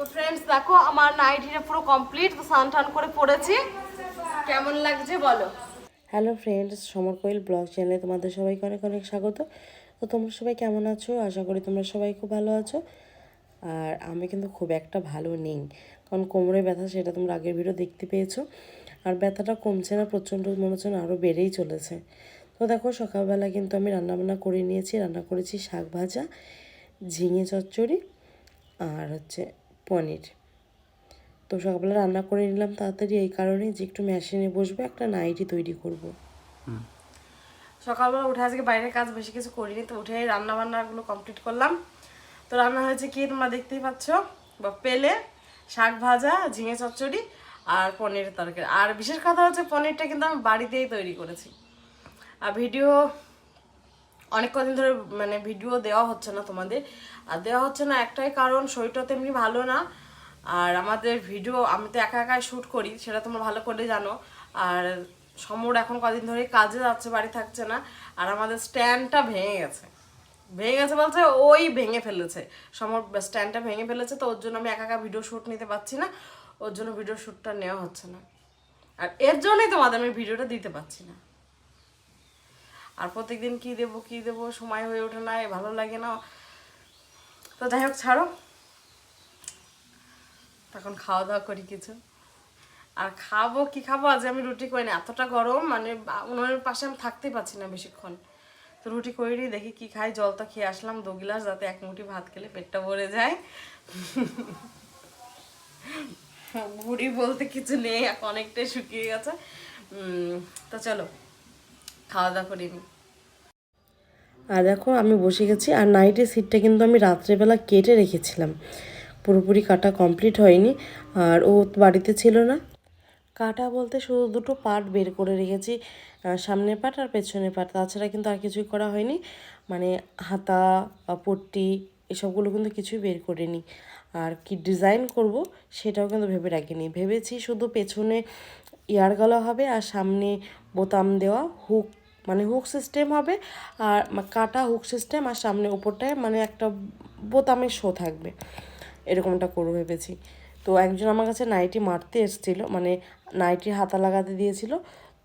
তো ফ্রেন্ডস দেখো আমার নাইটিটা পুরো কমপ্লিট স্নান টান করে পড়েছি। কেমন লাগছে বলো? Hello friends Samar Koel blog চ্যানেলে তোমাদের সবাইকে অনেক অনেক স্বাগত। তো তোমরা সবাই কেমন আছো? আশা করি তোমরা সবাই খুব ভালো আছো। আর আমি কিন্তু খুব একটা ভালো নেই, কারণ কোমরে ব্যথা, সেটা তোমরা আগের ভিডিও দেখতে পেয়েছ। আর ব্যথাটা কমছে না, প্রচণ্ড মনে হচ্ছে আরও বেড়েই চলেছে। তো দেখো, সকালবেলা কিন্তু আমি রান্নাবান্না করে নিয়েছি। রান্না করেছি শাক ভাজা, ঝিঙে চচ্চড়ি, আর হচ্ছে পনির। তো সকালবেলা রান্না করে নিলাম তাড়াতাড়ি এই কারণে যে একটু মেশিনে বসবো একটা নাইটি তৈরি করব। সকালবেলা উঠে আজকে বাইরের কাজ বেশি কিছু করিনি তো উঠে রান্না বান্নাগুলো কমপ্লিট করলাম। তো রান্না হয়েছে কি তোমরা দেখতেই পাচ্ছ? বা পেলে শাক ভাজা ঝিঙে চচ্চড়ি আর পনিরের তরকারি। আর বিশেষ কথা হচ্ছে পনিরটা কিন্তু আমি বাড়িতেই তৈরি করেছি। আর ভিডিও অনেক কদিন ধরে মানে ভিডিও দেওয়া হচ্ছে না তোমাদের। আর দেওয়া হচ্ছে না একটাই কারণ শরীরটা তেমনি ভালো না। আর আমাদের ভিডিও আমি তো একা একাই শ্যুট করি, সেটা তোমরা ভালো করে জানো। আর সমর এখন কদিন ধরে কাজে যাচ্ছে, বাড়ি থাকছে না। আর আমাদের স্ট্যান্ডটা ভেঙে গেছে। ভেঙে গেছে বলছে ওই ভেঙে ফেলেছে। সমর স্ট্যান্ডটা ভেঙে ফেলেছে, তো ওর জন্য আমি একা একা ভিডিও শ্যুট নিতে পারছি না। ওর জন্য ভিডিও শ্যুটটা নেওয়া হচ্ছে না। আর এর জন্যই তোমাদের আমি ভিডিওটা দিতে পারছি না। আর প্রত্যেকদিন কি দেবো কি দেবো, সময় হয়ে ওঠে না ভালো লাগে না। তো যাই হোক, ছাড়ো। তখন খাওয়া দাওয়া করি কিছু। আর খাব, কি খাব? আজ আমি রুটি করি না। এতটা গরম মানে উনুনের পাশে আমি থাকতেই পারছি না বেশিক্ষণ। তো রুটি করে, দেখি কি খাই জল তো খেয়ে আসলাম দু গিলাস, যাতে এক মুঠি ভাত খেলে পেটটা ভরে যায়। বুড়ি বলতে কিছু নেই, অনেকটাই শুকিয়ে গেছে। তো চলো। খাওয়া দাওয়া করি নি। আর দেখো, আমি বসে গেছি, আর নাইটের সিটটা কিন্তু আমি রাত্রেবেলা কেটে রেখেছিলাম। পুরোপুরি কাটা কমপ্লিট হয়নি, আর ও বাড়িতে ছিল না। কাটা বলতে শুধু দুটো পার্ট বের করে রেখেছি সামনের পার্ট আর পেছনের পার্ট তাছাড়া কিন্তু আর কিছুই করা হয়নি মানে হাতা পট্টি, এসবগুলো কিন্তু কিছুই বের করিনি। আর কি ডিজাইন করব সেটাও কিন্তু ভেবে রাখিনি। ভেবেছি শুধু পেছনে ইয়ার গলা হবে আর সামনে বোতাম দেওয়া হুক মানে হুক সিস্টেম হবে, আর কাটা হুক সিস্টেম আর সামনে ওপরটায় মানে একটা বোতামের শো থাকবে। এরকমটা করব ভেবেছি। তো একজন আমার কাছে নাইটি মারতে এসেছিল মানে নাইটির হাতা লাগাতে দিয়েছিল।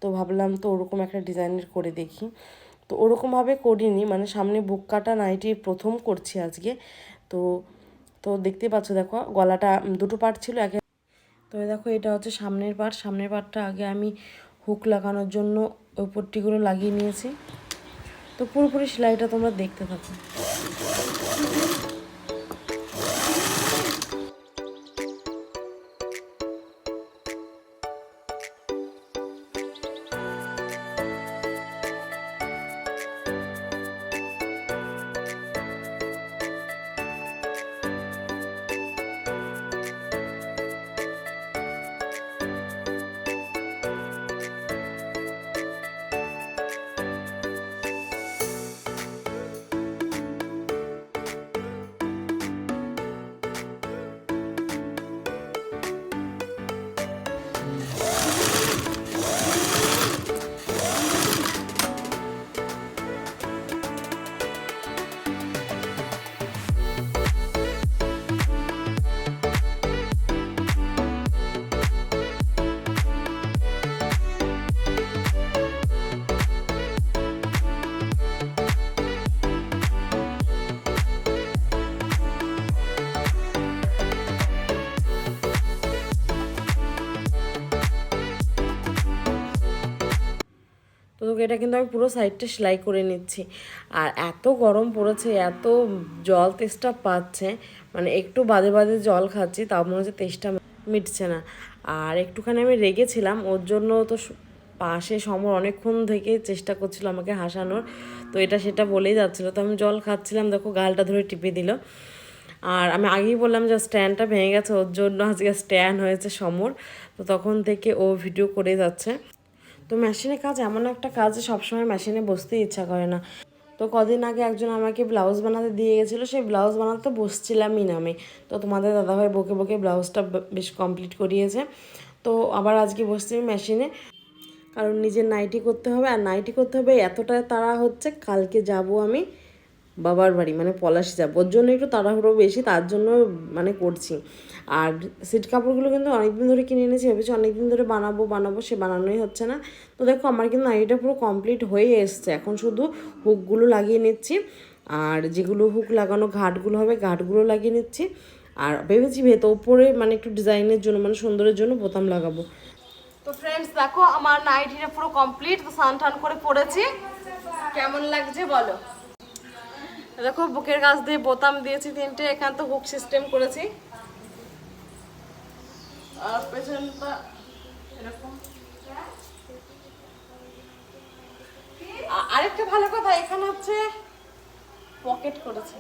তো ভাবলাম তো ওরকম একটা ডিজাইনের করে দেখি। তো ওরকমভাবে করিনি মানে সামনে বুক কাটা নাইটি প্রথম করছি আজকে। তো তো দেখতে পাচ্ছ দেখো, গলাটা দুটো পার্ট ছিল। একে তো দেখো, এটা হচ্ছে সামনের পার্ট সামনের পার্টটা আগে আমি হুক লাগানোর জন্য ওই পট্টিগুলো লাগিয়ে নিয়েছি। তো পুরোপুরি সেলাইটা তোমরা দেখতে থাকো। এটা কিন্তু আমি পুরো সাইডটা সেলাই করে নিচ্ছি। আর এত গরম পড়েছে, এত জল তেষ্টা পাচ্ছে মানে একটু বাদে বাদে জল খাচ্ছি, তাও মনে হচ্ছে তেষ্টা মিটছে না। আর একটুখানি আমি রেগেছিলাম, ওর জন্য তো পাশে সমর অনেকক্ষণ থেকে চেষ্টা করছিল আমাকে হাসানোর, তো এটা সেটা বলেই যাচ্ছিল। তো আমি জল খাচ্ছিলাম, দেখো গালটা ধরে টিপে দিল। আর আমি আগেই বললাম যে স্ট্যান্ডটা ভেঙে গেছে, ওর জন্য আজকে স্ট্যান্ড হয়েছে সমর। তো তখন থেকে ও ভিডিও করে যাচ্ছে। তো মেশিনে কাজ এমন একটা কাজ সবসময় মেশিনে বসতে ইচ্ছা করে না। তো কদিন আগে একজন আমাকে ব্লাউজ বানাতে দিয়ে গেছিল, সেই ব্লাউজ বানাতে বসছিলামই না আমি। তো তোমাদের দাদাভাই বকে বকে ব্লাউজটা বেশ কমপ্লিট করিয়েছে। তো আবার আজকে বসছি মেশিনে। কারণ নিজের নাইটি করতে হবে, আর নাইটি করতে হবে এতটা তারা হচ্ছে, কালকে যাব আমি। বাবার বাড়ি মানে পলাশি যাব। ওর জন্য একটু তাড়াহুড়ো বেশি, তার জন্য মানে করছি। আর সিট কাপড়গুলো কিন্তু অনেকদিন ধরে কিনে এনেছি, ভেবেছি অনেকদিন ধরে বানাবো বানাবো, সে বানানোই হচ্ছে না। তো দেখো, আমার কিন্তু নাইটিটা পুরো কমপ্লিট হয়ে এসছে। এখন শুধু হুকগুলো লাগিয়ে নিচ্ছি। আর যেগুলো হুক লাগানো ঘাটগুলো হবে, ঘাটগুলো লাগিয়ে নিচ্ছি। আর ভেবেছি ভেতর ওপরে মানে একটু ডিজাইনের জন্য মানে সুন্দরের জন্য বোতাম লাগাবো। তো ফ্রেন্ডস দেখো, আমার নাইটিটা পুরো কমপ্লিট তো স্নান টান করে পড়েছি। কেমন লাগছে বলো? দেখো, বুকের গাছ দিয়ে বোতাম দিয়েছি তিনটে, এখান তো হুক সিস্টেম করেছি। আর পেছনটা এরকম। আরেকটা ভালো কথা, এখানে হচ্ছে পকেট করেছে।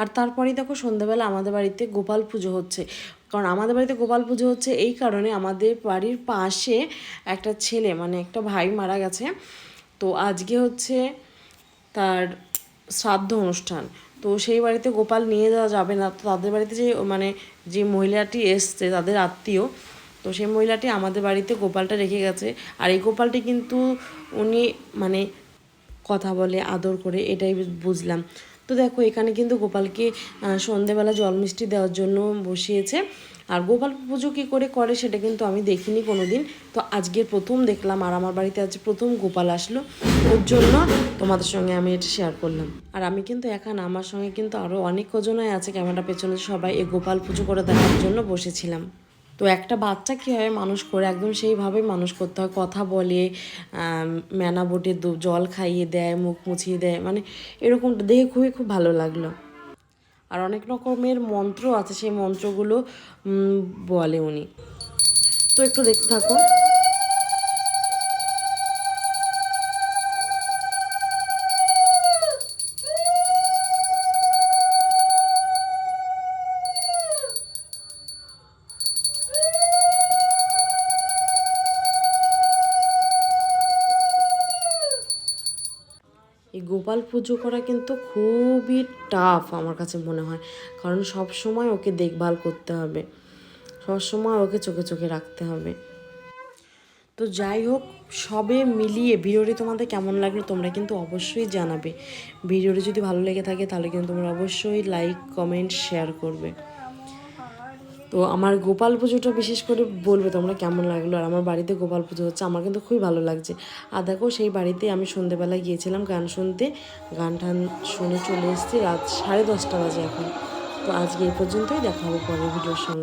আর তারপরেই দেখো সন্ধ্যাবেলা আমাদের বাড়িতে গোপাল পুজো হচ্ছে। কারণ আমাদের বাড়িতে গোপাল পুজো হচ্ছে এই কারণে আমাদের বাড়ির পাশে একটা ছেলে মানে একটা ভাই মারা গেছে। তো আজকে হচ্ছে তার শ্রাদ্ধ অনুষ্ঠান। তো সেই বাড়িতে গোপাল নিয়ে যাওয়া যাবে না। তো তাদের বাড়িতে যে মানে যে মহিলাটি এসছে, তাদের আত্মীয়, তো সেই মহিলাটি আমাদের বাড়িতে গোপালটা রেখে গেছে। আর এই গোপালটি কিন্তু উনি মানে কথা বলে, আদর করে, এটাই বুঝলাম। তো দেখো, এখানে কিন্তু গোপালকে সন্ধেবেলা জল মিষ্টি দেওয়ার জন্য বসিয়েছে। আর গোপাল পুজো কী করে করে সেটা কিন্তু আমি দেখিনি কোনো দিন তো আজকের প্রথম দেখলাম, আর আমার বাড়িতে আজ প্রথম গোপাল আসলো। ওর জন্য তোমাদের সঙ্গে আমি এটা শেয়ার করলাম। আর আমি কিন্তু এখন আমার সঙ্গে কিন্তু আরও অনেক কজনই আছে ক্যামেরা পেছনে সবাই এই গোপাল পুজো করে দেখার জন্য বসেছিলাম। তো একটা বাচ্চা কীভাবে মানুষ করে, একদম সেইভাবে মানুষ করতে হয়। কথা বলে ম্যানা বটে জল খাইয়ে দেয়, মুখ মুছিয়ে দেয় মানে এরকম দেখে খুবই খুব ভালো লাগল। আর অনেক রকমের মন্ত্র আছে, সেই মন্ত্রগুলো বলে উনি। তো একটু দেখতে থাকো। গোপাল পুজো করা কিন্তু খুবই টাফ আমার কাছে মনে হয়। কারণ সব সময় ওকে দেখভাল করতে হবে। সব সময় ওকে চোখে চোখে রাখতে হবে। তো যাই হোক, সবে মিলিয়ে ভিডিওটি তোমাদের কেমন লাগল তোমরা কিন্তু অবশ্যই জানাবে। ভিডিওটি যদি ভালো লেগে থাকে তাহলে কিন্তু তোমরা অবশ্যই লাইক কমেন্ট শেয়ার করবে। তো আমার গোপাল পুজোটা বিশেষ করে বলবে তোমরা কেমন লাগল। আর আমার বাড়িতে গোপাল পুজো হচ্ছে, আমার কিন্তু খুবই ভালো লাগছে। আর দেখো সেই বাড়িতে আমি সন্ধেবেলা গিয়েছিলাম গান শুনতে। গান টান শুনে চলে এসেছি, রাত সাড়ে দশটা বাজে এখন। তো আজকে এই পর্যন্তই, দেখা হবে পরের ভিডিওর সঙ্গে।